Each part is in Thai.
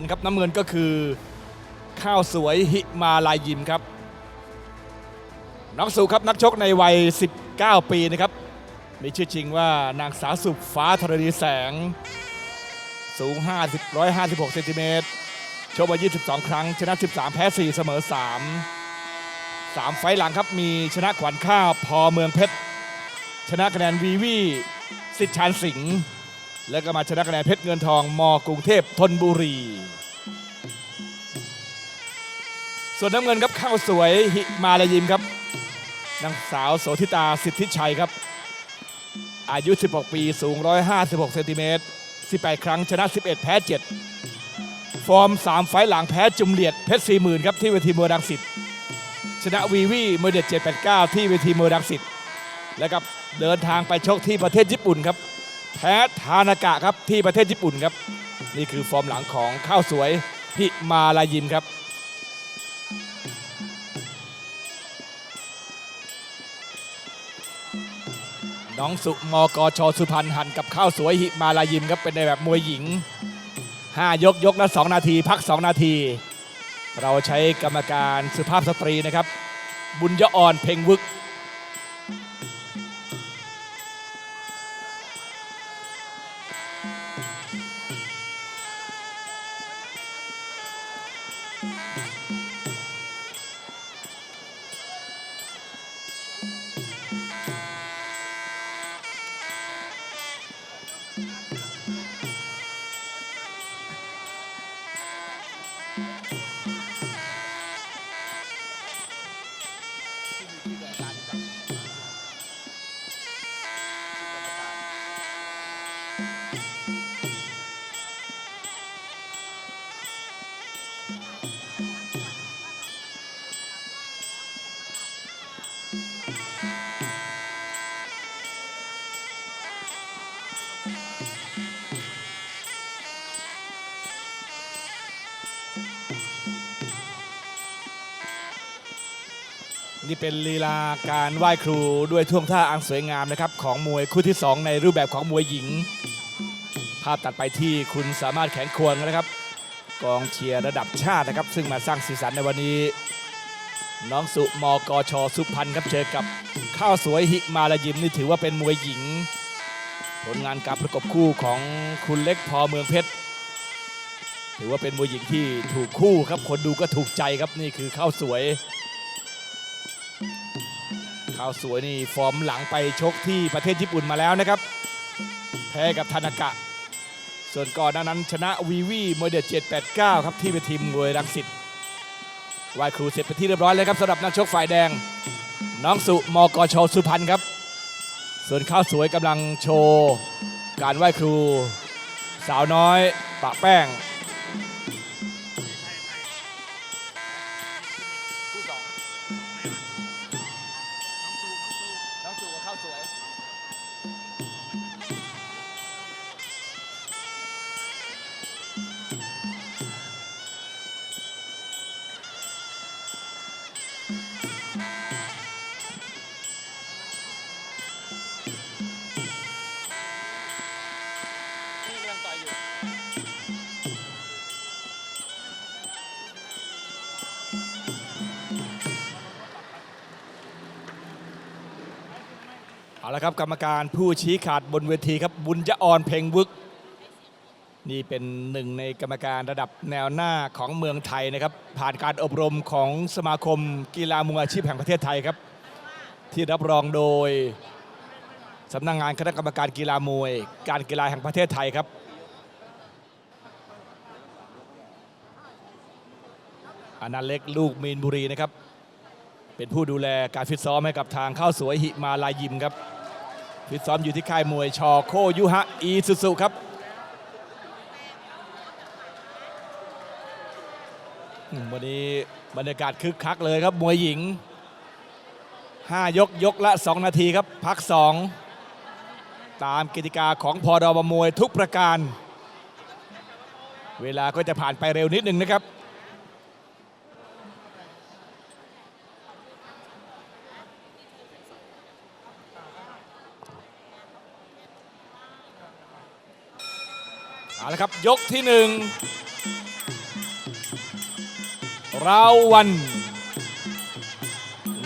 นครับน้ำเงินก็คือ ข้าวสวยหิมาลายยิมครับน้องสุครับนักชกในวัย 19 ปีนะครับมีชื่อจริงว่านางสาวสุฟ้าธรณีแสง สูง 50 156เซนติเมตรชกมา 22 ครั้ง ชนะ 13 แพ้ 4 เสมอ 3 3 ไฟหลังครับมีชนะขวัญข้าวพอเมืองเพชร ชนะคะแนนวีวีสิทธิ์ชานสิงห์ แล้วก็มาชนะคะแนนเพชรเงินทองมกรุงเทพธนบุรี ส่วนน้ำเงินครับข้าวสวยหิมาลายิมครับนางสาวโสธิตาสิทธิชัยครับ อายุ 16 ปีสูง 156เซนติเมตร18 ครั้งชนะ 11 แพ้ 7 ฟอร์ม 3 ไฟหลังแพ้จุมเลียดเพชร40,000ครับที่เวทีมวยรังสิตชนะวีวีมวยเด็ด789 ที่เวทีมวยรังสิตแล้วก็เดินทางไปชกที่ประเทศญี่ปุ่นครับ แพ้ทานากะครับที่ประเทศญี่ปุ่นครับ นี่คือฟอร์มหลังของข้าวสวยหิมาลายิมครับน้องสุมกชสุพรรณหันกับข้าวสวยหิมาลายิมครับเป็นในแบบมวยหญิง 5 ยกยกละ2นาที พัก 2 นาที เราใช้กรรมการสุภาพสตรีนะครับ บุญยอ่อนเพ่งวึก นี่เป็นลีลาการไหว้ครูด้วยท่วงท่าอันสวยงามนะครับของมวยคู่ที่ 2 ในรูปแบบของมวยหญิง ภาพตัดไปที่คุณสามารถแข็งควรนะครับ กองเชียร์ระดับชาตินะครับ ซึ่งมาสร้างสีสันในวันนี้ น้องสุมกชสุพรรณครับเจอกับข้าวสวยหิมาลายิมนี่ถือว่าเป็นมวยหญิง ผลงานการประกบคู่ของคุณเล็กพอเมืองเพชรถือว่าเป็นมวยหญิงที่ถูกคู่ครับคนดูก็ถูกใจครับนี่คือข้าวสวย ข้าวสวยนี่ฟอร์มหลังไปชกที่ประเทศญี่ปุ่นมาแล้วนะครับ แพ้กับทานากะ ส่วนก่อนหน้านั้นชนะวีวีมวยเดือด789 ครับที่เวทีมวยรังสิตไหวครูเสร็จไปที่เรียบร้อยแล้วครับสำหรับนักชกฝ่ายแดง น้องสุมกชสุพรรณครับ ส่วนข้าวสวยกำลังโชว์ การไหว้ครู สาวน้อยปะแป้ง ละครับกรรมการผู้ชี้ขาดบนเวทีครับบุญยออนเพ่งวึก นี่เป็นหนึ่งในกรรมการระดับแนวหน้าของเมืองไทยนะครับ ผ่านการอบรมของสมาคมกีฬามวยอาชีพแห่งประเทศไทยครับ ที่รับรองโดยสำนักงงานคณะกรรมการกีฬามวย การกีฬาแห่งประเทศไทยครับอนันต์เล็กลูกมีนบุรีนะครับ เป็นผู้ดูแลการฟิตซ้อมให้กับทางข้าวสวยหิมาลายยิมครับ ฟิตซ้อมอยู่ที่ค่ายมวยชอโคยุฮะอีสุสุครับวันนี้บรรยากาศคึกคักเลยครับมวยหญิง 5 ยกยกละ 2 นาทีครับ พัก 2 ตามกติกาของพอดอบมวยทุกประการ เวลาก็จะผ่านไปเร็วนิดนึงนะครับ เอาละครับ ยกที่หนึ่งราวัน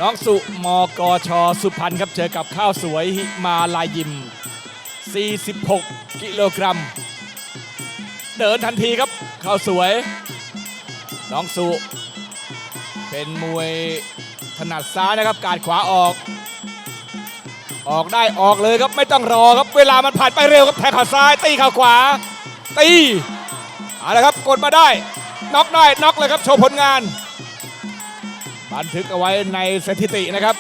น้องสุมกช สุพรรณครับเจอกับข้าวสวยหิมาลายิม 46 กิโลกรัม เดินทันทีครับ ข้าวสวย น้องสุ เป็นมวยถนัดซ้ายนะครับ การขวาออก ออกได้ออกเลยครับไม่ต้องรอครับ เวลามันผ่านไปเร็วครับแทงข่าซ้ายตีข่าขวา ตีเอาละครับกดมาได้น็อกได้น็อกเลยครับโชว์ผลงาน บันทึกเอาไว้ในสถิตินะครับ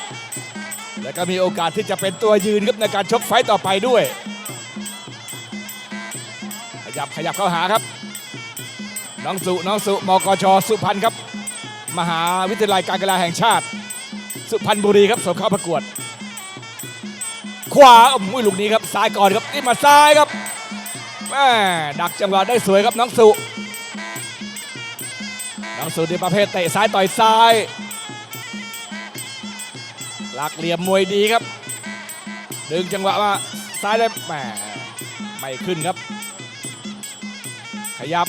แล้วก็มีโอกาสที่จะเป็นตัวยืนครับในการชกไฟต์ต่อไปด้วย ขยับขยับเข้าหาครับน้องสุน้องสุมกชสุพรรณครับ มหาวิทยาลัยการกีฬาแห่งชาติ สุพรรณบุรีครับส่งเข้าประกวด ขวาอุ้ยลูกนี้ครับซ้ายก่อนครับนี่มาซ้ายครับ แม่ดักจังหวะได้สวยครับน้องสุ น้องสุในประเภทเตะซ้ายต่อยซ้าย หลักเหลี่ยมมวยดีครับ ดึงจังหวะมาซ้ายได้แหมไม่ขึ้นครับ ขยับ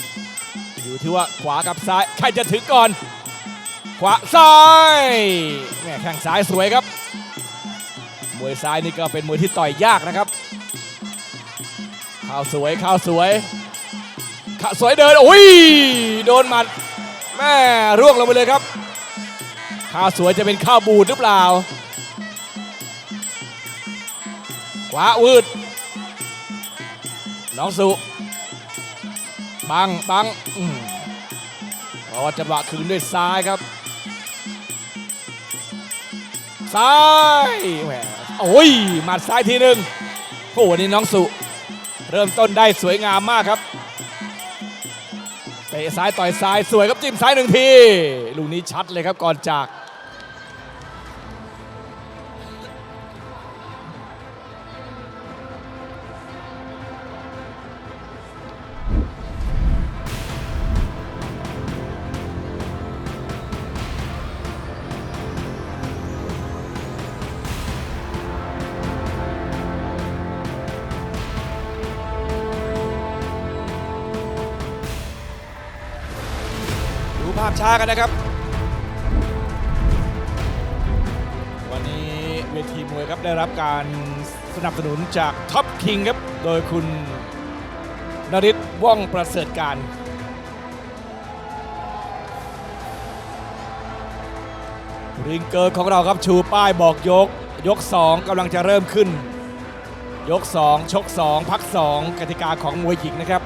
อยู่ที่ว่าขวากับซ้าย ใครจะถึงก่อน ขวาซ้ายแม่แข้งซ้ายสวยครับ มวยซ้ายนี่ก็เป็นมวยที่ต่อยยากนะครับ ข้าวสวยข้าวสวยข้าวสวยเดินโอ้ยโดนหมัดแม่ร่วงลงไปเลยครับ ข้าวสวยจะเป็นข้าวบูดหรือเปล่าขวาวืดน้องสุบังบังรอจังหวะคืนด้วยซ้ายครับ ซ้ายแหมโอ้ยหมัดซ้ายทีหนึ่งโอ้โหวันนี้น้องสุ เริ่มต้นได้สวยงามมากครับเตะซ้ายต่อยซ้ายสวยครับจิ้มซ้ายหนึ่งทีลูกนี้ชัดเลยครับก่อนจาก ภาพช้ากันนะครับ วันนี้เวทีมวยครับได้รับการสนับสนุนจากท็อปคิงครับ โดยคุณนริศว่องประเสริฐการริงเกอร์ของเราครับชูป้ายบอกยก ยก 2กำลังจะเริ่มขึ้น ยก 2 ชก 2 พัก 2กติกาของมวยหญิงนะครับ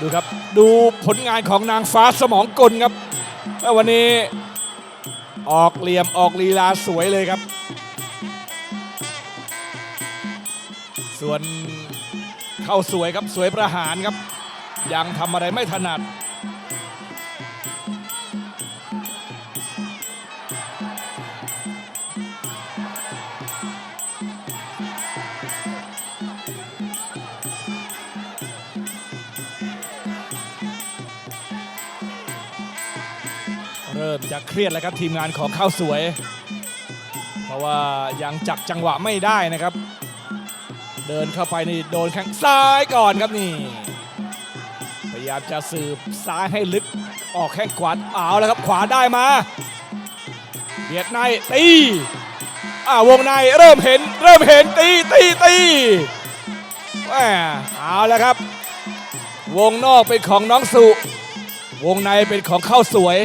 ดูครับดูผลงานของนางฟ้าสมองกลครับวันนี้ออกเหลี่ยมออกลีลาสวยเลยครับ ส่วนเข้าสวยครับสวยประหารครับ ยังทำอะไรไม่ถนัด เริ่มจะเครียดแล้วครับทีมงานของข้าวสวย เพราะว่ายังจับจังหวะไม่ได้นะครับ เดินเข้าไปนี่โดนแข้งซ้ายก่อนครับนี่พยายามจะสืบซ้ายให้ลึกออกแข้งขวาเอาแล้วครับขวาได้มาเบียดในตีอ่าวงในเริ่มเห็นเริ่มเห็นตีตีตีแหมเอาแล้วครับ วงนอกเป็นของน้องสุวงในเป็นของข้าวสวย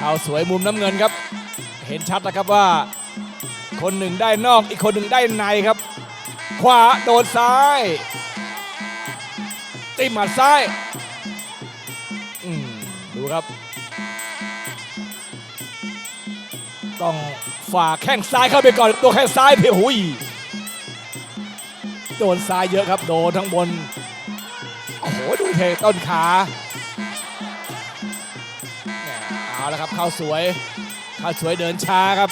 ข้าสวยมุมน้ำเงินครับ เห็นชัดนะครับว่า คนหนึ่งได้นอกอีกคนหนึ่งได้ในครับ ขวาโดนซ้ายติมหมัดซ้ายดูครับ ต้องฝ่าแข้งซ้ายเข้าไปก่อนตัวแข้งซ้ายเพียหุยโดนซ้ายเยอะครับ โดนทั้งบน โอ้โห ดูเทต้นขา เอาละครับเข้าสวยเข้าสวยเดินช้าครับ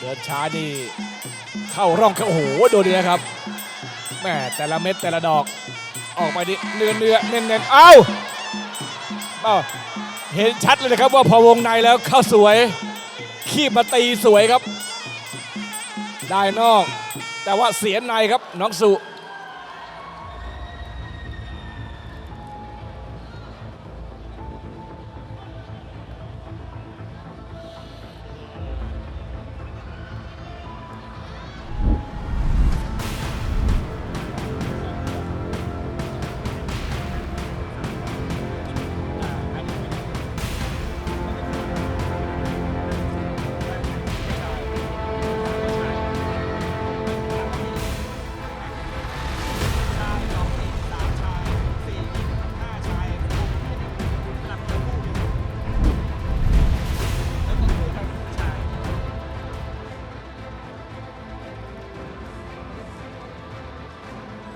เดินช้านี่เข้าร่องเข้าโอ้โหโดนดีนะครับแม่แต่ละเม็ดแต่ละดอกออกไปดิเนื้อเนื้อเน้นเน้นเอ้าเอ้าเห็นชัดเลยนะครับว่าพอวงในแล้วเข้าสวย ขีบมาตีสวยครับ ได้นอก แต่ว่าเสียในครับน้องสุ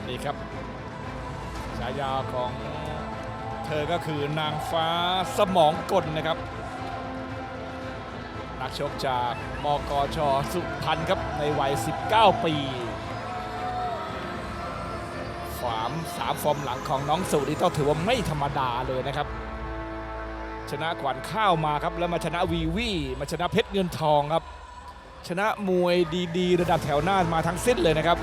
นี่ครับฉายาของเธอก็คือนางฟ้าสมองกลนะครับ นักชกจากมกชสุพรรณครับในวัย 19 ปีฝามสามฟอร์มหลังของน้องสุนี่ต้องถือว่าไม่ธรรมดาเลยนะครับ ชนะขวัญข้าวมาครับ แล้วมาชนะวีวีมาชนะเพชรเงินทองครับ ชนะมวยดีๆ ระดับแถวหน้ามาทั้งสิ้นเลยนะครับ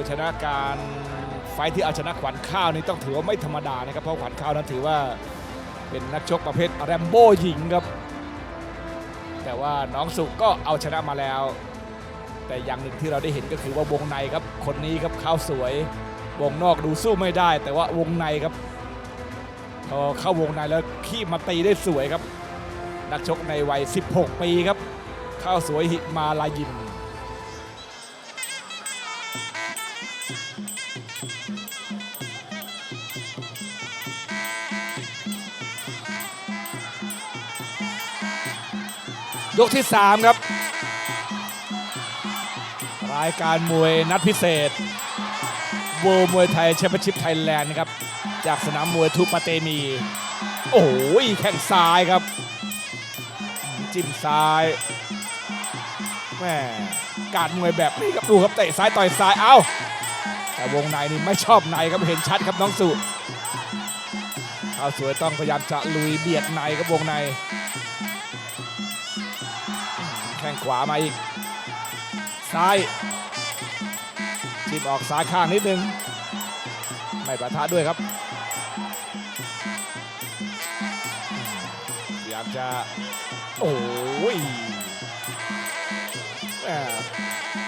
ยชนะการไฟที่เอาชนะขวัญข้าวนี่ต้องถือว่าไม่ธรรมดานะครับ เพราะขวัญข้าวนั้นถือว่าเป็นนักชกประเภทแรมโบ้หญิงครับ แต่ว่าน้องสุก็เอาชนะมาแล้ว แต่อย่างหนึ่งที่เราได้เห็นก็คือว่าวงในครับ คนนี้ครับเข้าสวยวงนอกดูสู้ไม่ได้ แต่ว่าวงในครับพอเข้าวงในแล้วขี้มาตีได้สวยครับ นักชกในวัย 16 ปีครับเข้าสวยหิมาลายิม ยกที่ 3 ครับ รายการมวยนัดพิเศษเว r ร์มวยไทยแชมเปี้ยนชิพไทยแลนด์ครับ จากสนามมวยทูปาเตมี โอ้โหแข้งซ้ายครับ จิ้มซ้ายแม่การมวยแบบนี้ครับดูครับเตะซ้ายต่อยซ้ายเอ้าแต่วงในนี่ไม่ชอบในครับเห็นชัดครับน้องสุข้าสวยต้องพยายามจะลุยเบียดในครับวงใน ข้งขวามาอีก ซ้ายจิ้มออกซ้ายข้างนิดนึง ไม่ประทะด้วยครับพยายามจะ โอ้ย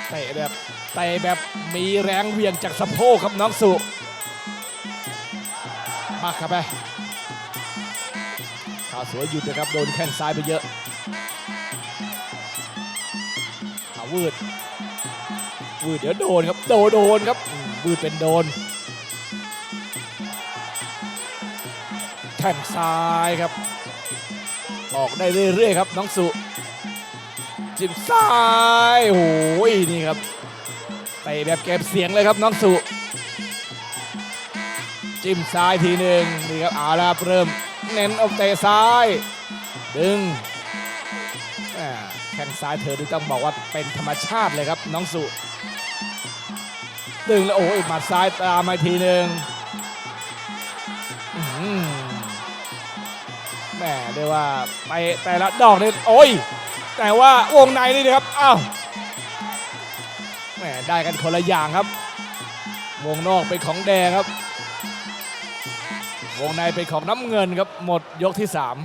เตะแบบเตะแบบมีแรงเวียงจากสะโพกครับน้องสุมากครับไปข่าสวยหยุดนะครับ โดนแข้งซ้ายไปเยอะ วืดวืดเดี๋ยวโดนครับโดนโดนครับวืดเป็นโดนแข้งซ้ายครับ ออกได้เรื่อยๆครับน้องสุ จิ้มซ้ายโอ้ยนี่ครับเตะแบบเก็บเสียงเลยครับน้องสุจิ้มซ้ายทีหนึ่งนี่ครับเอาละครับเริ่มเน้นเอาเตะซ้าย ดึง ซ้ายเธอที่ต้องบอกว่าเป็นธรรมชาติเลยครับน้องสุดึงแล้วโอ้ยหมัดซ้ายตามมาทีหนึ่งแหมเรียกว่าไปแต่ละดอกนี่โอ้ย แต่ว่าวงในนี่นะครับอ้าวแหมได้กันคนละอย่างครับ วงนอกเป็นของแดงครับ วงในเป็นของน้ำเงินครับหมดยกที่สาม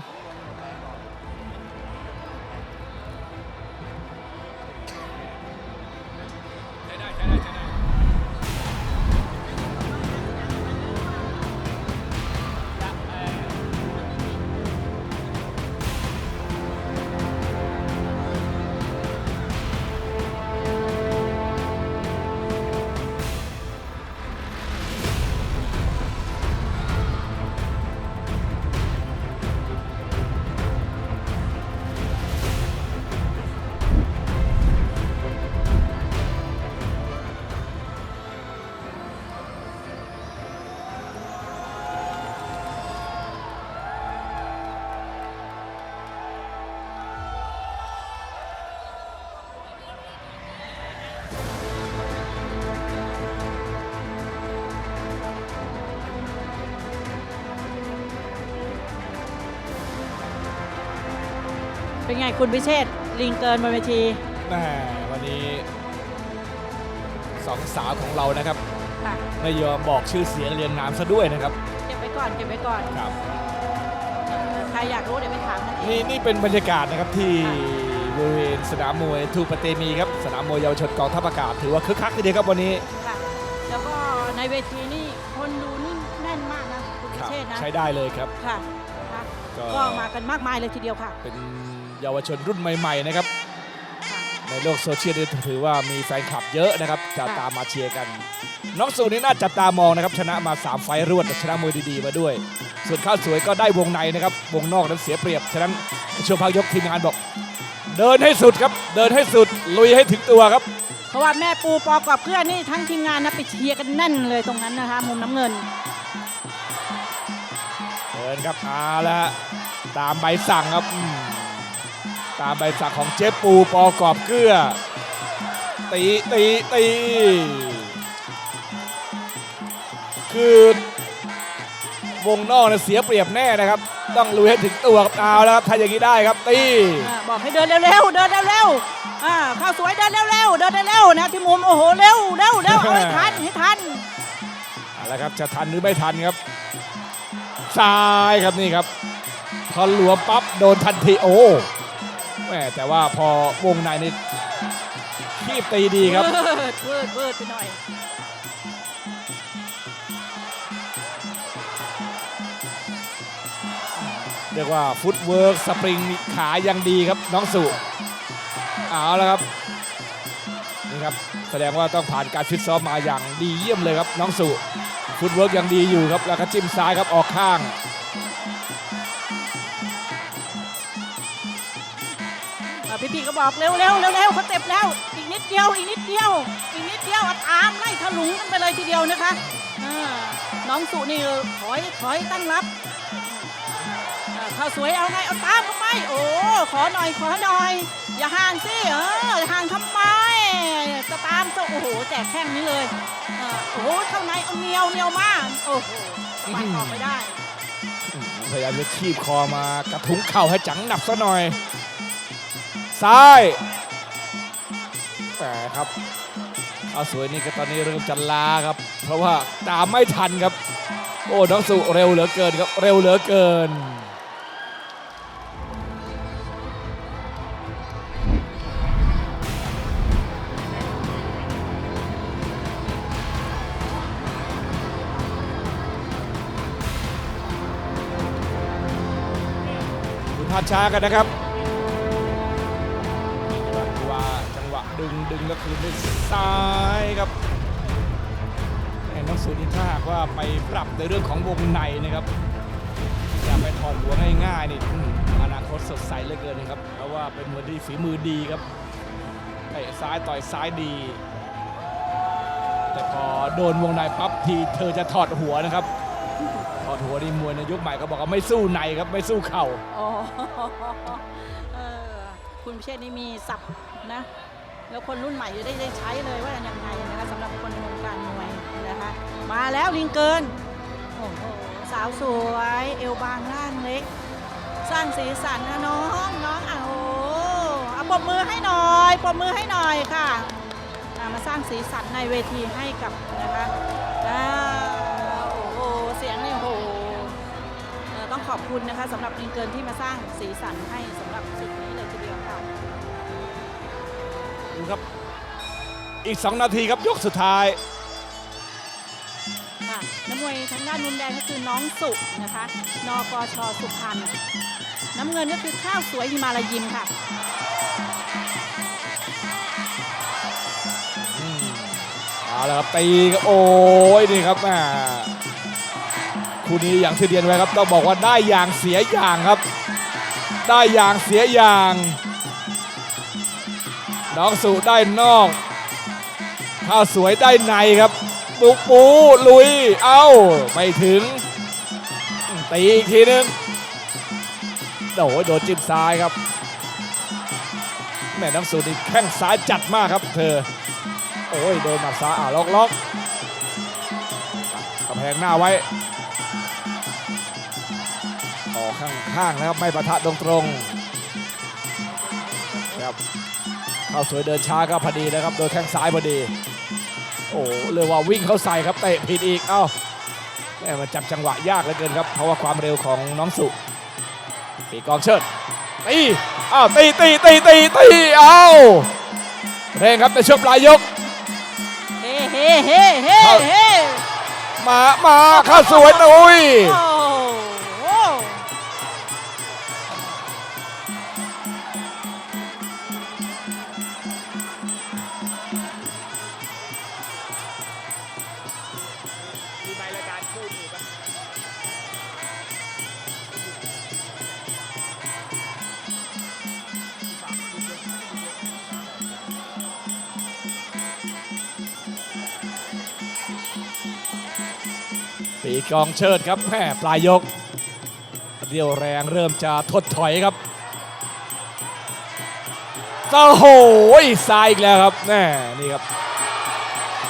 เป็นไงคุณพิเชษฐ์ลิงเกินบนเวทีแม่วันนี้สองสาวของเรานะครับ ค่ะไม่ยอมบอกชื่อเสียงเรียงนามซะด้วยนะครับเก็บไว้ก่อนเก็บไว้ก่อนครับ เอ่อใครอยากรู้เดี๋ยวไปถามกันเอนี่ง นี่เป็นบรรยากาศนะครับที่ค่ะบริเวณสนามมวยทูปะเตมีครับสนามมวยเยาวชนกองทัพอากาศถือว่าคึกคักทีเดียวครับวันนี้ค่ะแล้วก็ในเวทีนี่คนดูนี่แน่นมากนะคุณพิครับเชษฐ์นะใช้ได้เลยครับ ค่ะนะคะก็ ก็มากันมากมายเลยทีเดียวค่ะ เป็น เยาวชนรุ่นใหม่ๆนะครับค่ะในโลกโซเชียลนี่ถือว่ามีแฟนคลับเยอะนะครับจะค่ะตามมาเชียร์กัน น้องสูนี่น่าจับตามองนะครับชนะมา 3 ไฟล์รวดชนะมวยดีๆมาด้วย ส่วนข้าวสวยก็ได้วงในนะครับวงนอกนั้นเสียเปรียบฉะนั้นช่วงพักยกทีมงานบอก เดินให้สุดครับ เดินให้สุดลุยให้ถึงตัวครับเพราะว่าแม่ปูปอกรอบเพื่อนนี่ทั้งทีมงานนะไปเชียร์กันแน่นเลยตรงนั้นนะคะมุมน้ำเงินเดินครับเอาละฮะตามใบสั่งครับอืม ตามใบสั่งของเจ๊ปูปอกรอบเกลือ ตีตีตีคือวงนอกเนี่ยเสียเปรียบแน่นะครับ ต้องลุยให้ถึงตัวครับเอาแล้วครับถ้าอย่างนี้ได้ครับตีอ่าบอกให้เดินเร็วๆ เดินเร็วๆอ่าข้าวสวยเดินเร็วๆ เดินเร็วๆนะที่มุมโอ้โหเร็วเร็วเร็วเอาให้ทันให้ทัน เอาละครับจะทันหรือไม่ทันครับซ้ายครับนี่ครับพอหลวมปั๊บโดนทันทีโอ้ แม่แต่ว่าพอวงในนี่คีบตีดีครับ เวิร์ดเวิร์ดเวิร์ดไปหน่อย เรียกว่าฟุตเวิร์กสปริงขายังดีครับน้องสุเอาแล้วครับนี่ครับแสดงว่าต้องผ่านการฟิตซ้อมมาอย่างดีเยี่ยมเลยครับน้องสุฟุตเวิร์กยังดีอยู่ครับแล้วก็จิ้มซ้ายครับออกข้าง พี่ก็บอกเร็วเร็วเร็วเร็วเขาเจ็บแล้ว อีกนิดเดียว อีกนิดเดียว อีกนิดเดียวอะตามไล่ถลุงกันไปเลยทีเดียวนะคะน้องสุนี่ถอยถอยตั้งรับข้าวสวยเอาไงเอาตามเข้าไป โอ้ขอหน่อยขอหน่อย อย่าห่างสิเอออย่าห่างทำไมจะตามซะโอ้โหแจกแข้งนี้เลยโอ้โหเข้าในเอาเนียวเนียวมากโอ้โหปัดออกไม่ได้พยายามจะคีบคอมากระทุ้งเข่าให้จังหนับซะหน่อย ซ้ายแต่ครับเอาสวยนี่ก็ตอนนี้เริ่มจะล้าครับ เพราะว่าตามไม่ทันครับ โอ้น้องสุเร็วเหลือเกินครับ เร็วเหลือเกินดูท่าช้ากันนะครับ ดึงดึงแล้วคืนด้วยซ้ายครับแม่น้องสูนี่ถ้าหากว่าไปปรับในเรื่องของวงในนะครับอย่าไปถอดหัวง่ายๆนี่อนาคตสดใสเหลือเกินนะครับเพราะว่าเป็นมวยที่ฝีมือดีครับเตะซ้ายต่อยซ้ายดี แต่พอโดนวงในปั๊บทีเธอจะถอดหัวนะครับถอดหัวนี่มวยในยุคใหม่ก็บอกว่าไม่สู้ในครับไม่สู้เข่าคุณพิเชษนี่มีศัพท์นะ แล้วคนรุ่นใหม่จะได้ได้ใช้เลยว่ายังไงนะคะสำหรับคนในวงการมวยนะคะ มาแล้วลิงเกินโอ้โหสาวสวยเอวบางร่างเล็ก สร้างสีสันนะน้องน้องอะโอ้โหเอาปรบมือให้หน่อยปรบมือให้หน่อยค่ะมาสร้างสีสันในเวทีให้กับนะคะโอ้โหเสียงนี่โอ้โหต้องขอบคุณนะคะสำหรับลิงเกินที่มาสร้างสีสันให้สำหรับสิ่งนี้ ดูครับ อีก 2 นาทีครับยกสุดท้าย ค่ะน้ำมวยทางด้านมุมแดงก็คือน้องสุนะคะ นกชสุพรรณน้ำเงินก็คือข้าวสวยฮิมาลายิมค่ะอืมเอาละครับตีก็โอ้ยนี่ครับแม่คู่นี้อย่างที่เรียนไว้ครับต้องบอกว่าได้อย่างเสียอย่างครับ ได้อย่างเสียอย่าง น้องสุได้นอก ข้าวสวยได้ในครับปูปูลุย เอ้า ไม่ถึง ตีอีกทีนึงโอ้โหโดนจิ้มซ้ายครับ แม่น้ำสูนี่แข้งซ้ายจัดมากครับเธอ โอ้ย โดนหมัดซ้ายอ่าล็อกล็อกกำแพงหน้าไว้ออกข้างๆนะครับ ไม่ประทะตรงต ข้าสวยเดินช้าก็พอดีนะครับ โดยแข้งซ้ายพอดี โอ้เรียกว่าวิ่งเข้าใส่ครับเตะผิดอีก เอ้าแม่มันจับจังหวะยากเหลือเกินครับ เพราะว่าความเร็วของน้องสุปีกองเชิดตีอ้าวตีตีตีตีตีเอ้าเร่งครับในช่วงปลายยกเฮ้เฮ้เฮ้เฮ้เฮ้มามาเข้าสวยนุ้ย ปีกองเชิดครับแม่ปลายยก เรียวแรงเริ่มจะถดถอยครับโอ้โหซ้ายอีกแล้วครับแน่นี่ครับ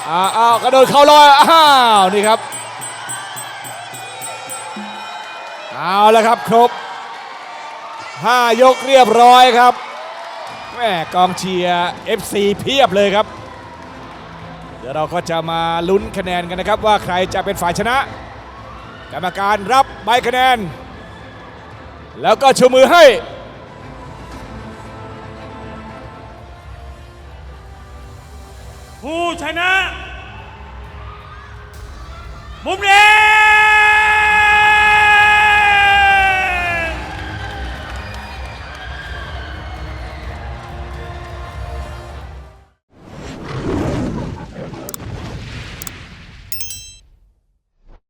อ้าวอ้าวกระโดดเข้าลอยอ้าวนี่ครับเอาแล้วครับครบ 5 ยกเรียบร้อยครับแม่กองเชียร์ FC เพียบเลยครับ เดี๋ยวเราก็จะมาลุ้นคะแนนกันนะครับ ว่าใครจะเป็นฝ่ายชนะ กรรมการรับใบคะแนน แล้วก็ชูมือให้ผู้ชนะ มุมแด